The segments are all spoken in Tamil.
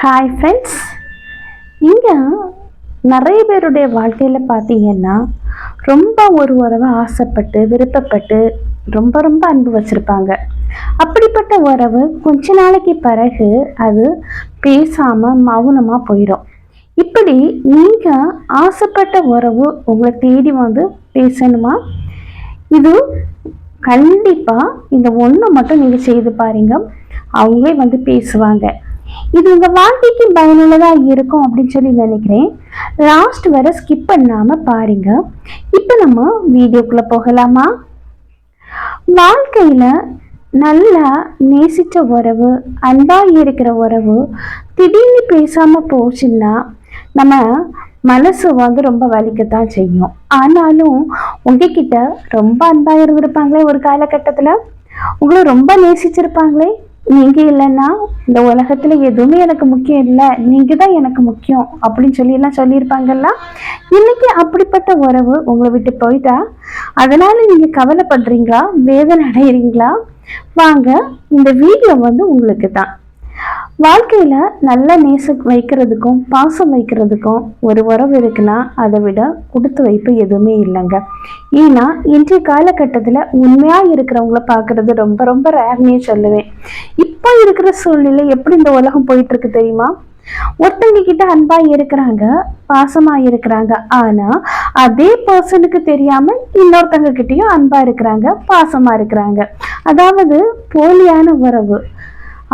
ஹாய் ஃப்ரெண்ட்ஸ் இங்கே நிறைய பேருடைய வாழ்க்கையில் பார்த்தீங்கன்னா ரொம்ப ஒரு உறவை ஆசைப்பட்டு விருப்பப்பட்டு ரொம்ப ரொம்ப அன்பு வச்சுருப்பாங்க. அப்படிப்பட்ட உறவு கொஞ்ச நாளைக்கு பிறகு அது பேசாமல் மௌனமாக போயிடும் இப்படி நீங்கள் ஆசைப்பட்ட உறவு உங்களை தேடி வந்து பேசணுமா? இது கண்டிப்பாக இந்த ஒன்று மட்டும் நீங்கள் செய்து பாருங்க. அவங்களே வந்து பேசுவாங்க. இது உங்கள் வாழ்க்கைக்கு பயனுள்ளதாக இருக்கும் அப்படின்னு சொல்லி நினைக்கிறேன். லாஸ்ட் வரை ஸ்கிப் பண்ணாமல் பாருங்க. இப்போ நம்ம வீடியோக்குள்ளே போகலாமா? வாழ்க்கையில் நல்லா நேசித்த உறவு அன்பாக இருக்கிற உறவு திடீர்னு பேசாமல் போச்சுன்னா நம்ம மனசு வந்து ரொம்ப வலிக்கத்தான் செய்யும். ஆனாலும் உங்ககிட்ட ரொம்ப அன்பாக இருந்திருப்பாங்களே ஒரு காலகட்டத்தில்? உங்களை ரொம்ப நேசிச்சிருப்பாங்களே? நீங்க இல்லைன்னா இந்த உலகத்துல எதுவுமே எனக்கு முக்கியம் இல்லை. நீங்க தான் எனக்கு முக்கியம் அப்படின்னு சொல்லி எல்லாம் சொல்லியிருப்பாங்கல்ல? இன்னைக்கு அப்படிப்பட்ட உறவு உங்களை விட்டு போயிட்டா? அதனால நீங்க கவலைப்படுறீங்களா? வேதனை அடைகிறீங்களா வாங்க இந்த வீடியோ வந்து உங்களுக்கு தான் வாழ்க்கையில் நல்ல நேச வைக்கிறதுக்கும் பாசம் வைக்கிறதுக்கும் ஒரு உறவு இருக்குன்னா அதை விட கொடுத்து வைப்பு எதுவுமே இல்லைங்க. ஏன்னா இன்றைய காலகட்டத்தில் உண்மையாக இருக்கிறவங்கள பார்க்குறது ரொம்ப ரொம்ப ரேர்னே சொல்லுவேன். இப்போ இருக்கிற சூழ்நிலை எப்படி இந்த உலகம் போயிட்டுருக்கு தெரியுமா? ஒருத்தங்க கிட்ட அன்பா இருக்கிறாங்க பாசமா இருக்கிறாங்க. ஆனா அதே பர்சனுக்கு தெரியாம இன்னொருத்தங்க கிட்டயும் அன்பா இருக்கிறாங்க பாசமா இருக்கிறாங்க. அதாவது போலியான உறவு.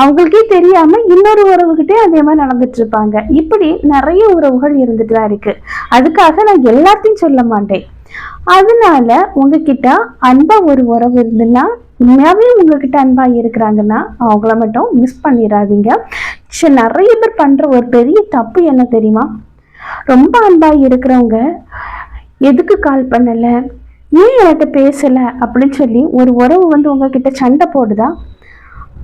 அவங்களுக்கே தெரியாம இன்னொரு உறவுகிட்டே அதே மாதிரி நடந்துட்டு இருப்பாங்க. இப்படி நிறைய உறவுகள் இருந்துட்டு தான் இருக்கு. அதுக்காக நான் எல்லாத்தையும் சொல்ல மாட்டேன். அதனால உங்ககிட்ட அன்பா ஒரு உறவு இருந்துன்னா உண்மையாவே உங்ககிட்ட அன்பா இருக்கிறாங்கன்னா அவங்கள மட்டும் மிஸ் பண்ணிடாதீங்க. சரி நிறைய பேர் பண்ற ஒரு பெரிய தப்பு என்ன தெரியுமா? ரொம்ப அன்பா இருக்கிறவங்க எதுக்கு கால் பண்ணல? ஏன் என்கிட்ட பேசல? அப்படின்னு சொல்லி ஒரு உறவு வந்து உங்ககிட்ட சண்டை போடுதா?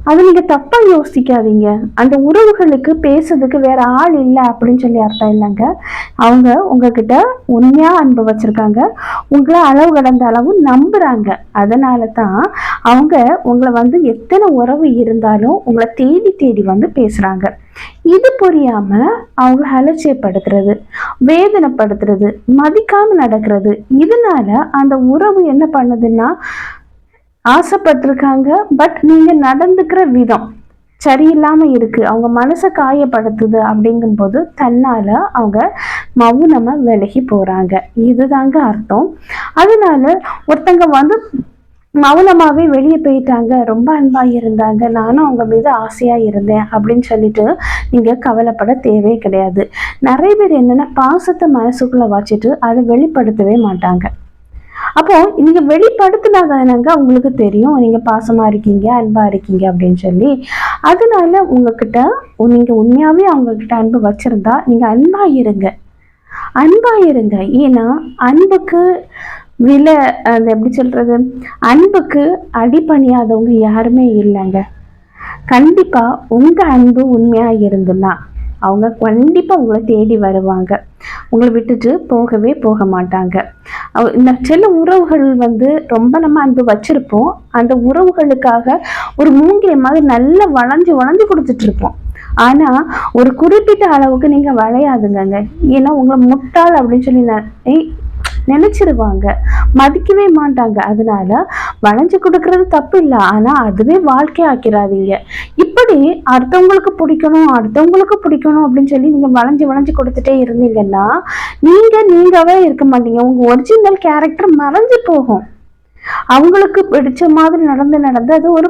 அது நீங்கள் தப்பாக யோசிக்காதீங்க. அந்த உறவுகளுக்கு பேசுறதுக்கு வேற ஆள் இல்லை அப்படின்னு சொல்லி அர்த்தம் இல்லைங்க. அவங்க உங்ககிட்ட உண்மையாக அன்பு வச்சுருக்காங்க. உங்களை அளவு கடந்த அளவு நம்புறாங்க. அதனால தான் அவங்க உங்களை வந்து எத்தனை உறவு இருந்தாலும் உங்களை தேடி தேடி வந்து பேசுகிறாங்க இது புரியாம அவங்க அலட்சியப்படுத்துறது வேதனைப்படுத்துறது மதிக்காம நடக்கிறது. இதனால அந்த உறவு என்ன பண்ணுதுன்னா ஆசைப்பட்டிருக்காங்க பட் நீங்க நடந்துக்கிற விதம் சரியில்லாம இருக்கு. அவங்க மனசை காயப்படுத்துது அப்படிங்கும்போது தன்னால் அவங்க மௌனமா விலகி போறாங்க. இதுதாங்க அர்த்தம். அதனால ஒருத்தங்க வந்து மௌனமாவே வெளியே போயிட்டாங்க ரொம்ப அன்பா இருந்தாங்க நானும் அவங்க மீது ஆசையா இருந்தேன் அப்படின்னு சொல்லிட்டு நீங்க கவலைப்பட தேவையே கிடையாது. நிறைய பேர் என்னன்னா பாசத்தை மனசுக்குள்ள வச்சுட்டு அதை வெளிப்படுத்தவே மாட்டாங்க. அப்போ நீங்க வெளிப்படுத்தினாதானங்க உங்களுக்கு தெரியும். நீங்க பாசமா இருக்கீங்க அன்பா இருக்கீங்க அப்படின்னு சொல்லி. அதனால உங்ககிட்ட நீங்க உண்மையாவே அவங்க கிட்ட அன்பு வச்சிருந்தா நீங்க அன்பா இருங்க. அன்பா இருங்க. ஏன்னா அன்புக்கு விலை அது எப்படி சொல்றது? அன்புக்கு அடிபணியாதவங்க யாருமே இல்லைங்க. கண்டிப்பா உங்க அன்பு உண்மையா இருந்துன்னா அவங்க கண்டிப்பா உங்களை தேடி வருவாங்க. உங்களை விட்டுட்டு போகவே போக மாட்டாங்க. இந்த சில உறவுகள் வந்து ரொம்ப நம்ம அன்பு வச்சிருப்போம். அந்த உறவுகளுக்காக ஒரு மூங்கிலை மாதிரி நல்லா வளைஞ்சு வளைஞ்சு கொடுத்துட்ருப்போம் இருப்போம். ஆனா ஒரு குறிப்பிட்ட அளவுக்கு நீங்க வளையாதுங்க. ஏன்னா உங்களை முட்டாள் அப்படின்னு சொல்லி நினைச்சிருவாங்க. மதிக்கவே மாட்டாங்க. அதனால வளைஞ்சு கொடுக்கறது தப்பு இல்லை ஆனா அதுவே வாழ்க்கை ஆக்கிறாதீங்க இப்படி அடுத்தவங்களுக்கு பிடிக்கணும் அடுத்தவங்களுக்கு பிடிக்கணும் அப்படின்னு சொல்லி நீங்க வளைஞ்சு வளைஞ்சு கொடுத்துட்டே இருந்தீங்கன்னா நீங்க நீங்கவே இருக்க மாட்டீங்க. உங்க ஒரிஜினல் கேரக்டர் மறைஞ்சு போகும். அவங்களுக்கு பிடிச்ச மாதிரி நடந்து நடந்து அது ஒரு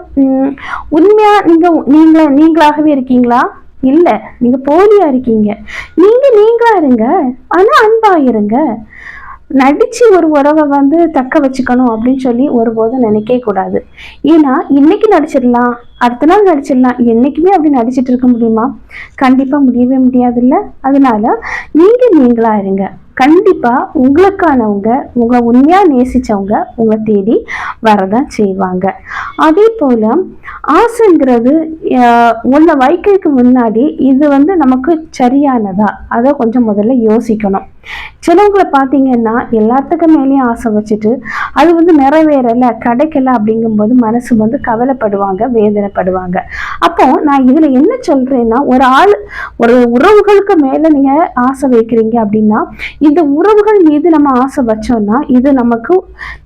உண்மையா நீங்க நீங்கள நீங்களாகவே இருக்கீங்களா? இல்லை. நீங்க போலியா இருக்கீங்க. நீங்க நீங்களா இருங்க. ஆனா அன்பா இருங்க. நடிச்சு ஒரு உறவை வந்து தக்க வச்சுக்கணும் அப்படின்னு சொல்லி ஒருபோதும் நினைக்கவே கூடாது. ஏன்னா இன்னைக்கு நடிச்சிடலாம் அடுத்த நாள் நடிச்சிடலாம் என்னைக்குமே அப்படி நடிச்சிட்டு இருக்க முடியுமா? கண்டிப்பா முடியவே முடியாதுல்ல. அதனால நீங்க நீங்களா இருங்க கண்டிப்பா உங்களுக்கானவங்க உங்களை உண்மையா நேசிச்சவங்க உங்களை தேடி வரதான் செய்வாங்க. அதே போல ஆசைங்கிறது ஆஹ், உன்னை வைக்கிறதுக்கு முன்னாடி இது வந்து நமக்கு சரியானதா? அதை கொஞ்சம் முதல்ல யோசிக்கணும். சிலவங்களை பார்த்தீங்கன்னா எல்லாத்துக்கும் மேலேயும் ஆசை வச்சுட்டு அது வந்து நிறைவேறலை கிடைக்கல அப்படிங்கும்போது மனசு வந்து கவலைப்படுவாங்க வேதனைப்படுவாங்க. அப்போ நான் இதில் என்ன சொல்கிறேன்னா ஒரு ஆள் ஒரு உறவுகளுக்கு மேலே நீங்கள் ஆசை வைக்கிறீங்க அப்படின்னா இந்த உறவுகள் மீது நம்ம ஆசை வச்சோம்னா இது நமக்கு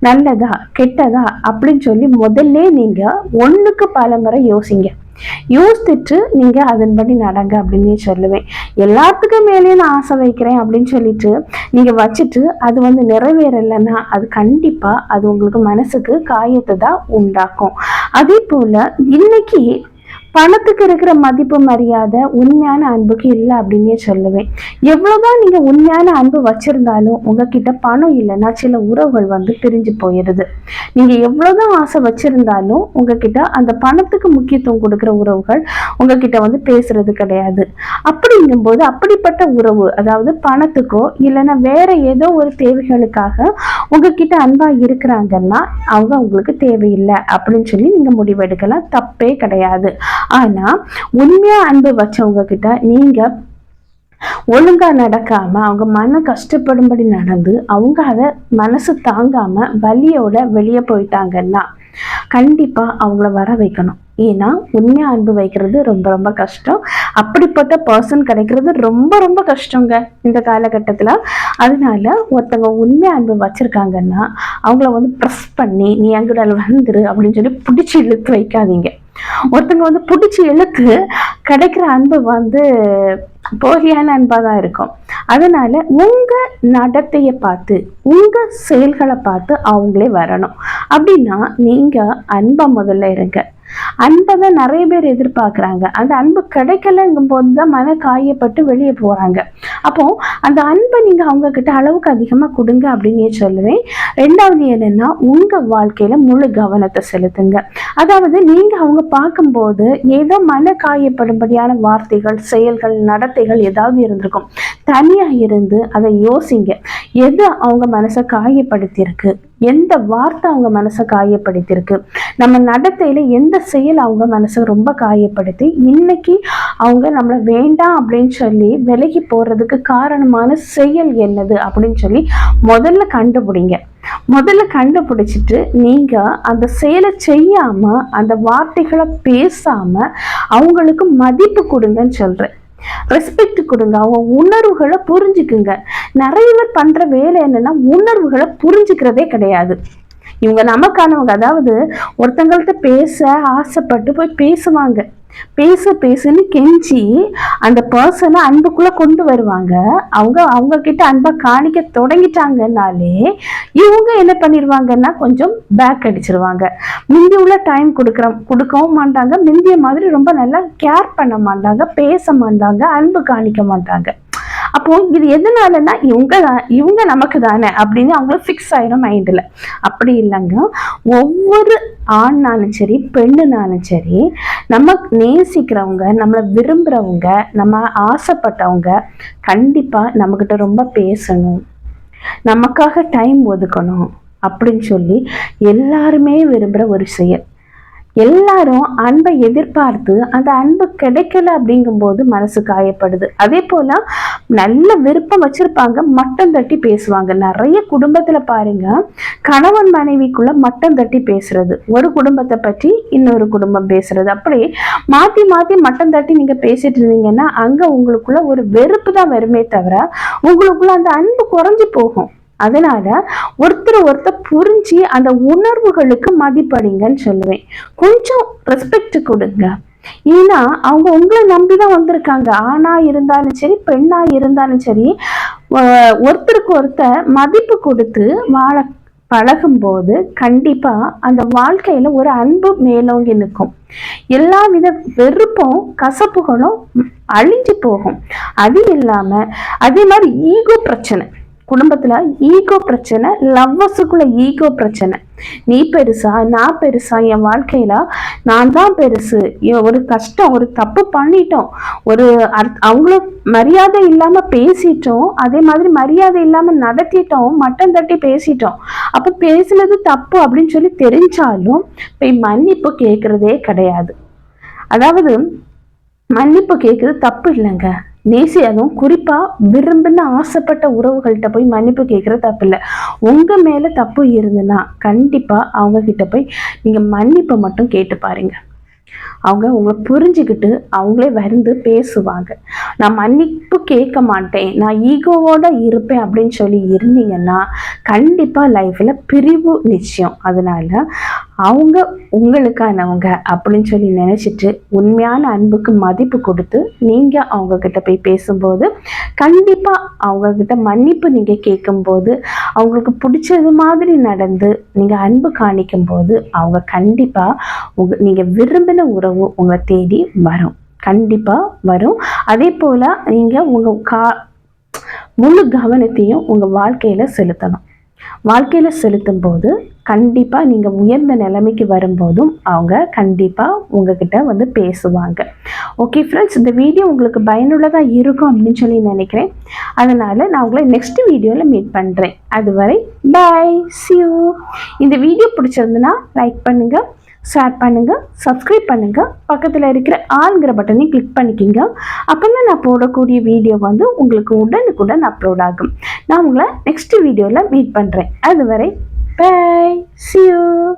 நல்லதா கெட்டதா அப்படின்னு சொல்லி முதல்ல நீங்கள் ஒன்றுக்கு பல முறை யோசிங்க. யோசித்துட்டு நீங்க அதன்படி நடங்க அப்படின்னு சொல்லுவேன். எல்லாத்துக்கும் மேலேயும் நான் ஆசை வைக்கிறேன் அப்படின்னு சொல்லிட்டு நீங்க வச்சுட்டு அது வந்து நிறைவேறலைன்னா அது கண்டிப்பா அது உங்களுக்கு மனசுக்கு காயத்தை தான் உண்டாக்கும். அதே போல இன்னைக்கு பணத்துக்கு இருக்கிற மதிப்பு மரியாதை உண்மையான அன்புக்கு இல்லை அப்படின்னே சொல்லுவேன். எவ்வளோதான் நீங்க உண்மையான அன்பு வச்சிருந்தாலும் உங்ககிட்ட பணம் இல்லைன்னா சில உறவுகள் வந்து பிரிஞ்சு போயிடுது நீங்க எவ்வளோதான் ஆசை வச்சிருந்தாலும் உங்ககிட்ட அந்த பணத்துக்கு முக்கியத்துவம் கொடுக்குற உறவுகள் உங்ககிட்ட வந்து பேசுறது கிடையாது. அப்படிங்கும்போது அப்படிப்பட்ட உறவு அதாவது பணத்துக்கோ இல்லைன்னா வேற ஏதோ ஒரு தேவைகளுக்காக உங்ககிட்ட அன்பா இருக்கிறாங்கன்னா அவங்க உங்களுக்கு தேவையில்லை அப்படின்னு சொல்லி நீங்க முடிவெடுக்கலாம். தப்பே கிடையாது. ஆனா உண்மையா அன்பு வச்சவங்க கிட்ட நீங்க ஒழுங்கா நடக்காம அவங்க மன கஷ்டப்படும்படி நடந்து அவங்க அதை மனசு தாங்காம வலியோட வெளியே போயிட்டாங்கன்னா கண்டிப்பா அவங்கள வர வைக்கணும். ஏன்னா உண்மையா அன்பு வைக்கிறது ரொம்ப ரொம்ப கஷ்டம். அப்படிப்பட்ட பர்சன் கிடைக்கிறது ரொம்ப ரொம்ப கஷ்டங்க இந்த காலகட்டத்தில். அதனால ஒருத்தவங்க உண்மை அன்பு வச்சிருக்காங்கன்னா அவங்கள வந்து ப்ரெஸ் பண்ணி நீ அங்கட வந்துரு அப்படின்னு சொல்லி பிடிச்சி இழுத்து வைக்காதீங்க. ஒருத்தங்க வந்து பிடிச்சி இழுத்து கிடைக்கிற அன்பு வந்து போலியான அன்பாக தான் இருக்கும். அதனால உங்க நடத்தையை பார்த்து உங்க செயல்களை பார்த்து அவங்களே வரணும். அப்படின்னா நீங்க அன்பா முதல்ல இருங்க. அன்பை தான் நிறைய பேர் எதிர்பார்க்குறாங்க. அந்த அன்பு கிடைக்கலங்கும் போது தான் மன காயப்பட்டு வெளியே போகிறாங்க அப்போ அந்த அன்பை நீங்கள் அவங்க கிட்ட அளவுக்கு அதிகமாக கொடுங்க அப்படின்னு சொல்லுவேன் ரெண்டாவது என்னென்னா உங்கள் வாழ்க்கையில் முழு கவனத்தை செலுத்துங்க. அதாவது நீங்கள் அவங்க பார்க்கும்போது ஏதோ மன காயப்படும்படியான வார்த்தைகள் செயல்கள் நடத்தைகள் ஏதாவது இருந்திருக்கும். தனியாக இருந்து அதை யோசிங்க. எது அவங்க மனசை காயப்படுத்தியிருக்கு? எந்த வார்த்தை அவங்க மனசை காயப்படுத்தியிருக்கு? நம்ம நடத்தையில எந்த செயல் அவங்க மனசை ரொம்ப காயப்படுத்தி இன்னைக்கு அவங்க நம்மளை வேண்டாம் அப்படின்னு சொல்லி விலகி போறதுக்கு காரணமான செயல் என்னது அப்படின்னு சொல்லி முதல்ல கண்டுபிடிங்க. முதல்ல கண்டுபிடிச்சிட்டு நீங்க அந்த செயலை செய்யாம அந்த வார்த்தைகளை பேசாம அவங்களுக்கு மதிப்பு கொடுங்கன்னு சொல்றேன். ரெஸ்பெக்ட் கொடுங்க. அவங்க உணர்வுகளை புரிஞ்சுக்குங்க. நிறைய பேர் பண்ற வேலை என்னன்னா உணர்வுகளை புரிஞ்சுக்கிறதே கிடையாது. இவங்க நமக்கானவங்க. அதாவது ஒருத்தங்கள்ட்ட பேச ஆசைப்பட்டு போய் பேசுவாங்க. பேச பேசுன்னு கெஞ்சி அந்த பர்சனை அன்புக்குள்ள கொண்டு வருவாங்க. அவங்க அவங்க கிட்ட அன்பை காணிக்க தொடங்கிட்டாங்கன்னாலே இவங்க என்ன பண்ணிடுவாங்கன்னா கொஞ்சம் பேக் அடிச்சிருவாங்க. முந்தி உள்ள டைம் கொடுக்குற கொடுக்கவும் மாட்டாங்க. முந்திய மாதிரி ரொம்ப நல்லா கேர் பண்ண மாட்டாங்க பேச மாட்டாங்க அன்பு காணிக்க மாட்டாங்க. அப்போ இது எதனாலன்னா இவங்க தான்- இவங்க நமக்கு தானே அப்படின்னு அவங்களுக்கு ஃபிக்ஸ் ஆயிடும் மைண்டில் அப்படி இல்லைங்க. ஒவ்வொரு ஆண்னாலும் சரி பெண்ணுனாலும் சரி நம்ம நேசிக்கிறவங்க நம்மளை விரும்புகிறவங்க நம்ம ஆசைப்பட்டவங்க கண்டிப்பாக நம்மக்கிட்ட ரொம்ப பேசணும். நமக்காக டைம் ஒதுக்கணும் அப்படின்னு சொல்லி எல்லாருமே விரும்புகிற ஒரு செயல். எல்லாரும் அன்பை எதிர்பார்த்து அந்த அன்பு கிடைக்கல அப்படிங்கும்போது மனசு காயப்படுது. அதே போல நல்ல விருப்பம் வச்சிருப்பாங்க மட்டம் தட்டி பேசுவாங்க. நிறைய குடும்பத்துல பாருங்க கணவன் மனைவிக்குள்ள மட்டம் தட்டி பேசுறது. ஒரு குடும்பத்தை பற்றி இன்னொரு குடும்பம் பேசுறது. அப்படி மாத்தி மாத்தி மட்டம் தட்டி நீங்க பேசிட்டு இருந்தீங்கன்னா அங்க உங்களுக்குள்ள ஒரு வெறுப்பு தான் வருமே தவிர உங்களுக்குள்ள அந்த அன்பு குறைஞ்சு போகும். அதனால ஒருத்தர் ஒருத்தர் புரிஞ்சு அந்த உணர்வுகளுக்கு மதிப்படிங்கன்னு சொல்லுவேன். கொஞ்சம் ரெஸ்பெக்ட் கொடுங்க. ஏன்னா அவங்க உங்களை நம்பி தான் வந்திருக்காங்க. ஆணா இருந்தாலும் சரி பெண்ணா இருந்தாலும் சரி ஒருத்தருக்கு ஒருத்தர் மதிப்பு கொடுத்து வாழ பழகும்போது கண்டிப்பா அந்த வாழ்க்கையில ஒரு அன்பு மேலோங்கி நிற்கும். எல்லா வித வெறுப்பும் கசப்புகளும் அழிஞ்சு போகும். அது இல்லாம அதே மாதிரி ஈகோ பிரச்சனை. குடும்பத்தில் ஈகோ பிரச்சனை லவ்வர்ஸுக்குள்ள ஈகோ பிரச்சனை. நீ பெருசா நான் பெருசா என் வாழ்க்கையில் நான் தான் பெருசு. ஒரு கஷ்டம் ஒரு தப்பு பண்ணிட்டோம். ஒரு அர்த்- அவங்களும் மரியாதை இல்லாமல் பேசிட்டோம். அதே மாதிரி மரியாதை இல்லாமல் நடத்திட்டோம். மட்டம் தட்டி பேசிட்டோம். அப்போ பேசுனது தப்பு அப்படின்னு சொல்லி தெரிஞ்சாலும் போய் மன்னிப்பு கேட்குறதே கிடையாது. அதாவது மன்னிப்பு கேட்குறது தப்பு இல்லைங்க. நேசி அதுவும் குறிப்பாக விரும்பின ஆசைப்பட்ட உறவுகள்கிட்ட போய் மன்னிப்பு கேட்குற தப்பு இல்லை. உங்கள் மேலே தப்பு இருந்ததுன்னா கண்டிப்பாக அவங்க கிட்ட போய் நீங்கள் மன்னிப்பை மட்டும் கேட்டு பாருங்க. அவங்க உங்களை புரிஞ்சுக்கிட்டு அவங்களே வந்து பேசுவாங்க. நான் மன்னிப்பு கேட்க மாட்டேன். நான் ஈகோவோட இருப்பேன் அப்படின்னு சொல்லி இருந்தீங்கன்னா கண்டிப்பாக லைஃப்பில் பிரிவு நிச்சயம். அதனால அவங்க உங்களுக்கானவங்க அப்படின்னு சொல்லி நினச்சிட்டு உண்மையான அன்புக்கு மதிப்பு கொடுத்து நீங்கள் அவங்கக்கிட்ட போய் பேசும்போது கண்டிப்பாக அவங்கக்கிட்ட மன்னிப்பு நீங்கள் கேட்கும்போது அவங்களுக்கு பிடிச்சது மாதிரி நடந்து நீங்கள் அன்பு காணிக்கும்போது அவங்க கண்டிப்பாக உங்க நீங்கள் விரும்பின உறவு உங்களை தேடி வரும். கண்டிப்பாக வரும். அதே போல் நீங்கள் உங்கள் கா முழு கவனத்தையும் உங்கள் வாழ்க்கையில் செலுத்தணும். வாழ்க்கையில் செலுத்தும் போது கண்டிப்பாக நீங்கள் உயர்ந்த நிலைமைக்கு வரும்போதும் அவங்க கண்டிப்பாக உங்ககிட்ட வந்து பேசுவாங்க. ஓகே ஃப்ரெண்ட்ஸ் இந்த வீடியோ உங்களுக்கு பயனுள்ளதாக இருக்கும் அப்படின்னு சொல்லி நினைக்கிறேன். அதனால் நான் உங்களை நெக்ஸ்ட் வீடியோவில் மீட் பண்ணுறேன் அதுவரை பாய் சியூ இந்த வீடியோ பிடிச்சிருந்துன்னா லைக் பண்ணுங்கள் ஷேர் பண்ணுங்கள் சப்ஸ்கிரைப் பண்ணுங்கள் பக்கத்தில் இருக்கிற ஆளுங்கிற பட்டனையும் கிளிக் பண்ணிக்கிங்க. அப்போ தான் நான் போடக்கூடிய வீடியோ வந்து உங்களுக்கு உடனுக்குடன் அப்லோட் ஆகும். நான் உங்களை நெக்ஸ்ட் வீடியோவில் மீட் பண்ணுறேன் அதுவரை Bye. See you.